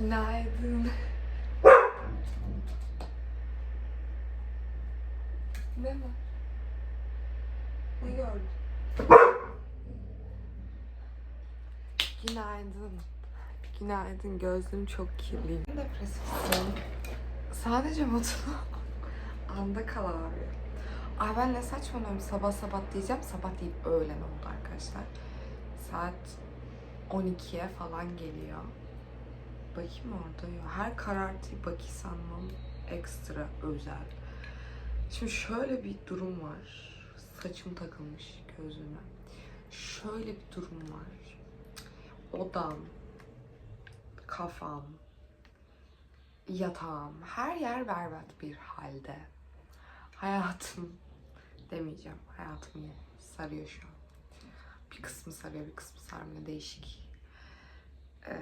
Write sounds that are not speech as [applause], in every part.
Günaydın. Ne var? Ne gördün? Günaydın. Günaydın. Gözlüğüm çok kirliyim. Depresifsin. Sadece mutlu. Anda kal abi. Ay ben ne saçmalıyorum sabah sabah diyeceğim. Sabah değil öğlen oldu arkadaşlar. Saat 12'ye falan geliyor. Bakayım orada ya. Her karartıyı baki sanmam ekstra özel. Şimdi şöyle bir durum var. Saçım takılmış gözüme. Şöyle bir durum var. Odam, kafam, yatağım, her yer berbat bir halde. Hayatım demeyeceğim. Hayatım sarıyor şu an. Bir kısmı sarıyor, bir kısmı sarmıyor. Değişik. Ee,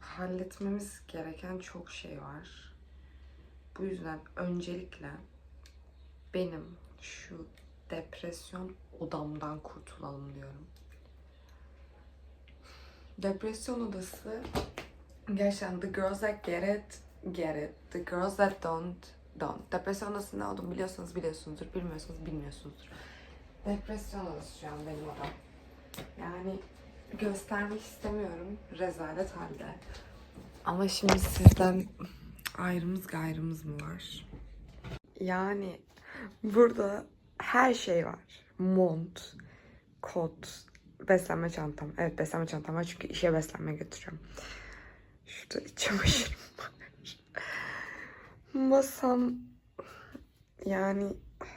halletmemiz gereken çok şey var. Bu yüzden öncelikle benim şu depresyon odamdan kurtulalım diyorum. Depresyon odası gerçekten the girls that get it get it. The girls that don't don't. Depresyon odası ne olduğunu biliyorsanız biliyorsunuzdur, bilmiyorsanız bilmiyorsunuzdur. Depresyon odası şu an benim odam. Yani göstermek istemiyorum rezalet halde. Ama şimdi sizden ayrımız gayrımız mı var? Yani burada her şey var. Mont, kot, beslenme çantam. Evet beslenme çantam var çünkü işe beslenme götürüyorum. Şurada iç çamaşırım [laughs] var. Masam yani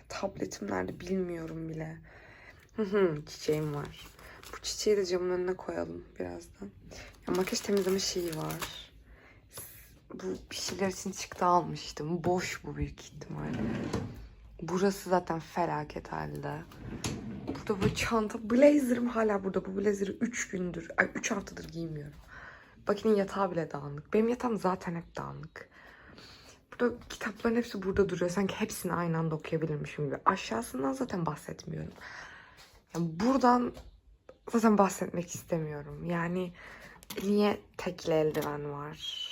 tabletim nerede bilmiyorum bile. Hı hı, Çiçeğim var. Bu çiçeği de camın önüne koyalım birazdan. Ya makyaj temizleme şeyi var. Bu bir şeyler için çıktı almıştım. Boş bu büyük ihtimalle. Burası zaten felaket halde. Burada bu çanta. Blazer'ım hala burada. Bu blazer'ı 3 gündür, ay 3 haftadır giymiyorum. Bakın yatağı bile dağınık. Benim yatağım zaten hep dağınık. Burada kitapların hepsi burada duruyor. Sanki hepsini aynı anda okuyabilirmişim gibi. Aşağısından zaten bahsetmiyorum. Yani buradan zaten bahsetmek istemiyorum. Yani niye tekli eldiven var?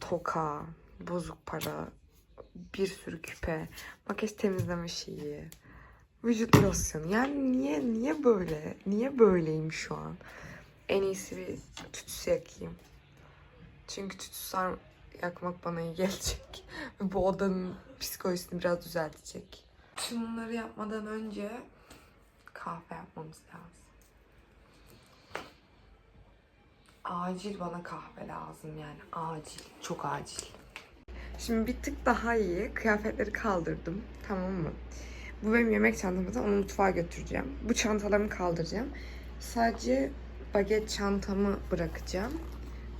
Toka, bozuk para, bir sürü küpe, makyaj temizleme şeyi, vücut losyonu. Yani niye niye böyle? Niye böyleyim şu an? En iyisi bir tütsü yakayım. Çünkü tütsüler yakmak bana iyi gelecek. [laughs] Bu odanın psikolojisini biraz düzeltecek. Tüm bunları yapmadan önce kahve yapmamız lazım. Acil bana kahve lazım yani acil. Çok acil. Şimdi bir tık daha iyi. Kıyafetleri kaldırdım. Tamam mı? Bu benim yemek çantamda. Onu mutfağa götüreceğim. Bu çantalarımı kaldıracağım. Sadece baget çantamı bırakacağım.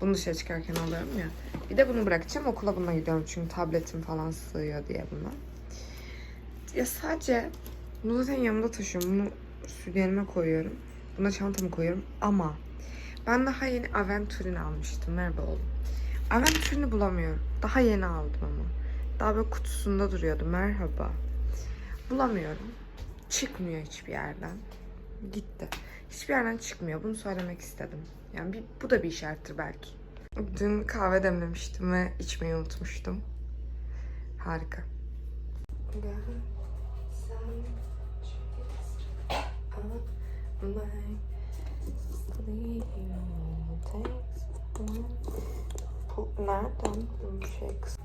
Bunu dışarı çıkarken alıyorum ya. Bir de bunu bırakacağım. Okula bununla gidiyorum. Çünkü tabletim falan sığıyor diye buna. Ya sadece bunu zaten yanımda taşıyorum. Bunu sütyenime koyuyorum. Buna çantamı koyuyorum. Ama ben daha yeni Aventurin almıştım. Merhaba oğlum. Aventurin'i bulamıyorum. Daha yeni aldım ama. Daha böyle kutusunda duruyordu. Merhaba. Bulamıyorum. Çıkmıyor hiçbir yerden. Gitti. Hiçbir yerden çıkmıyor. Bunu söylemek istedim. Yani bir, bu da bir işarettir belki. Dün kahve demlemiştim ve içmeyi unutmuştum. Harika. Bu nereden bu şey kıs-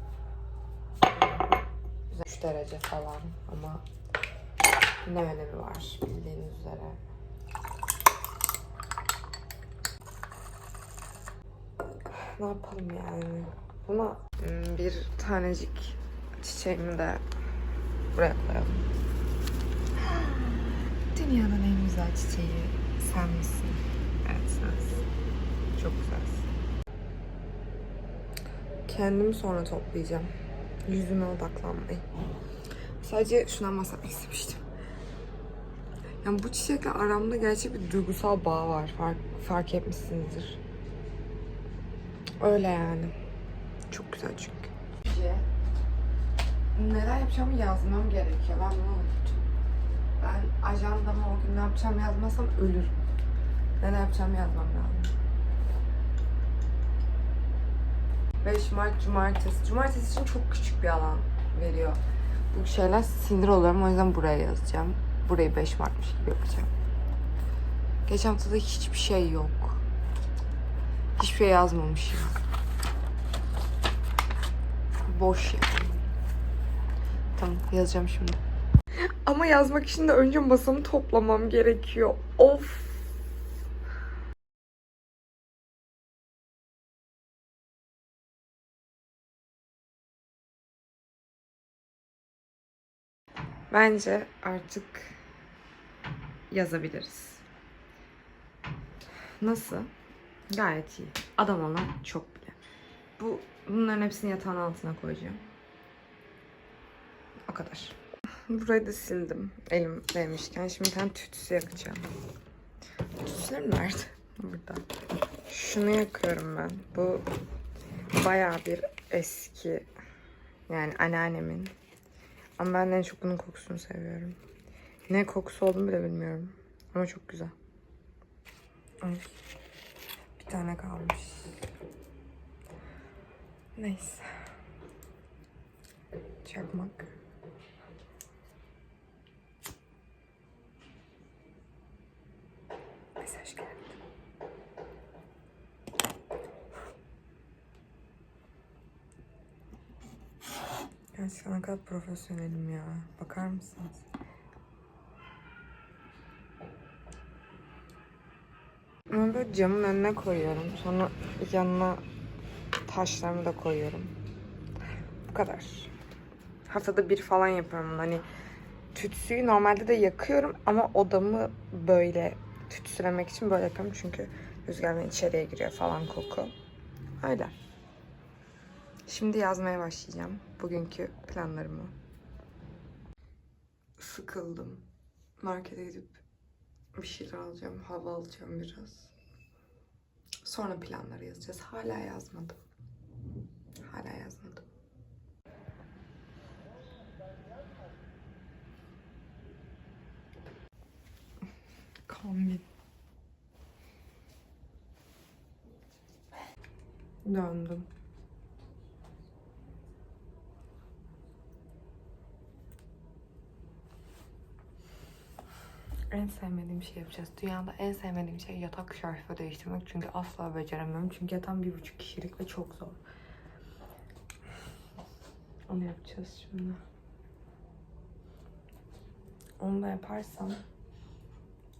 3 derece falan ama ne önemi var bildiğiniz üzere. Ne yapalım yani? Buna hmm, bir tanecik çiçeğimi de buraya koyalım. Dünyanın en güzel çiçeği sen misin? Evet sensin. Çok güzelsin. Kendimi sonra toplayacağım. Yüzüme odaklanmayı. Sadece şundan bahsetmek istemiştim. Yani bu çiçekle aramda gerçek bir duygusal bağ var. Fark, fark etmişsinizdir. Öyle yani. Çok güzel çünkü. Neler yapacağımı yazmam gerekiyor. Ben bunu. Ben ajandama o gün ne yapacağımı yazmasam ölürüm. Neler yapacağımı yazmam lazım. 5 Mart Cumartesi. Cumartesi için çok küçük bir alan veriyor. Bu şeyler sinir oluyorum o yüzden buraya yazacağım. Burayı 5 Mart'mış gibi yapacağım. Geçen haftada hiçbir şey yok. Hiçbir şey yazmamışım. Boş yani. Tamam yazacağım şimdi. Ama yazmak için de önce masamı toplamam gerekiyor. Of. Bence artık yazabiliriz. Nasıl? Gayet iyi. Adam olan çok bile. Bu bunların hepsini yatağın altına koyacağım. O kadar. Burayı da sildim. Elim değmişken. Şimdi tane tütsü yakacağım. Tütsülerim nerede? Burada. Şunu yakıyorum ben. Bu bayağı bir eski yani anneannemin. Ama ben en çok bunun kokusunu seviyorum. Ne kokusu olduğunu bile bilmiyorum. Ama çok güzel. Bir tane kalmış. Neyse. Çakmak. Mesaj geldi. Gerçekten ne kadar profesyonelim ya. Bakar mısınız? Bunu böyle camın önüne koyuyorum. Sonra yanına taşlarımı da koyuyorum. Bu kadar. Haftada bir falan yapıyorum. Hani tütsüyü normalde de yakıyorum ama odamı böyle tütsülemek için böyle yapıyorum. Çünkü rüzgardan içeriye giriyor falan koku. Öyle. Şimdi yazmaya başlayacağım bugünkü planlarımı. Sıkıldım. Markete gidip bir şeyler alacağım, hava alacağım biraz. Sonra planları yazacağız. Hala yazmadım. Hala yazmadım. Kombin. Döndüm. En sevmediğim şey yapacağız. Dünyada en sevmediğim şey yatak şarfı değiştirmek. Çünkü asla beceremiyorum. Çünkü yatağım bir buçuk kişilik ve çok zor. Onu yapacağız şimdi. Onu da yaparsam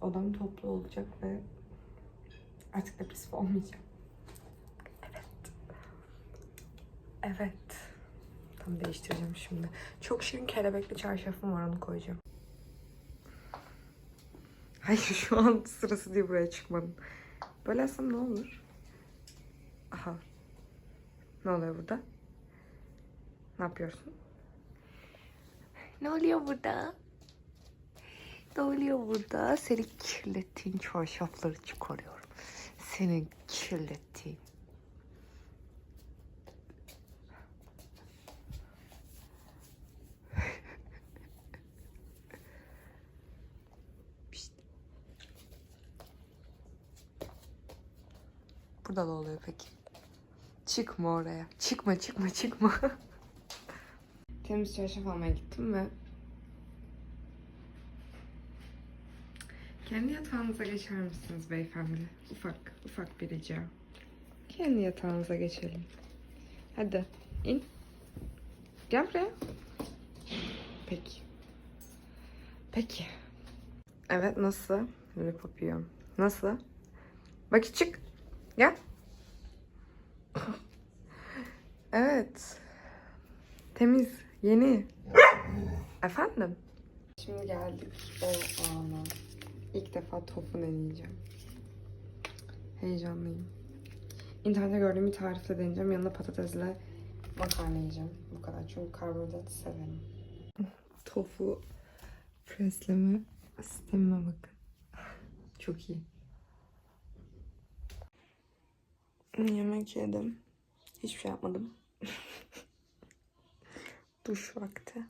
odam toplu olacak ve artık depresif olmayacağım. Evet. Evet. Tam değiştireceğim şimdi. Çok şirin kelebekli çarşafım var onu koyacağım. Hayır [laughs] şu an sırası değil buraya çıkmanın. Böyle yapsam ne olur? Aha. Ne oluyor burada? Ne yapıyorsun? Ne oluyor burada? Ne oluyor burada? Senin kirlettiğin çarşafları çıkarıyorum. Senin kirlettiğin. Burada da oluyor peki. Çıkma oraya. Çıkma çıkma çıkma. Temiz çarşaf almaya gittim ve kendi yatağınıza geçer misiniz beyefendi? Ufak ufak bir rica. Kendi yatağınıza geçelim. Hadi in. Gel buraya. Peki. Peki. Evet nasıl? Lollipop yiyorum. Nasıl? Bak çık. Gel. [laughs] evet. Temiz. Yeni. Efendim? Şimdi geldik o ana. İlk defa tofu deneyeceğim. Heyecanlıyım. İnternette gördüğüm bir tarifle deneyeceğim. Yanına patatesle makarna yiyeceğim. Bu kadar. Çünkü karbonhidrat severim. [laughs] Tofu presleme sistemime bakın. [laughs] Çok iyi. Yemek yedim. Hiçbir şey yapmadım. [laughs] Duş vakti.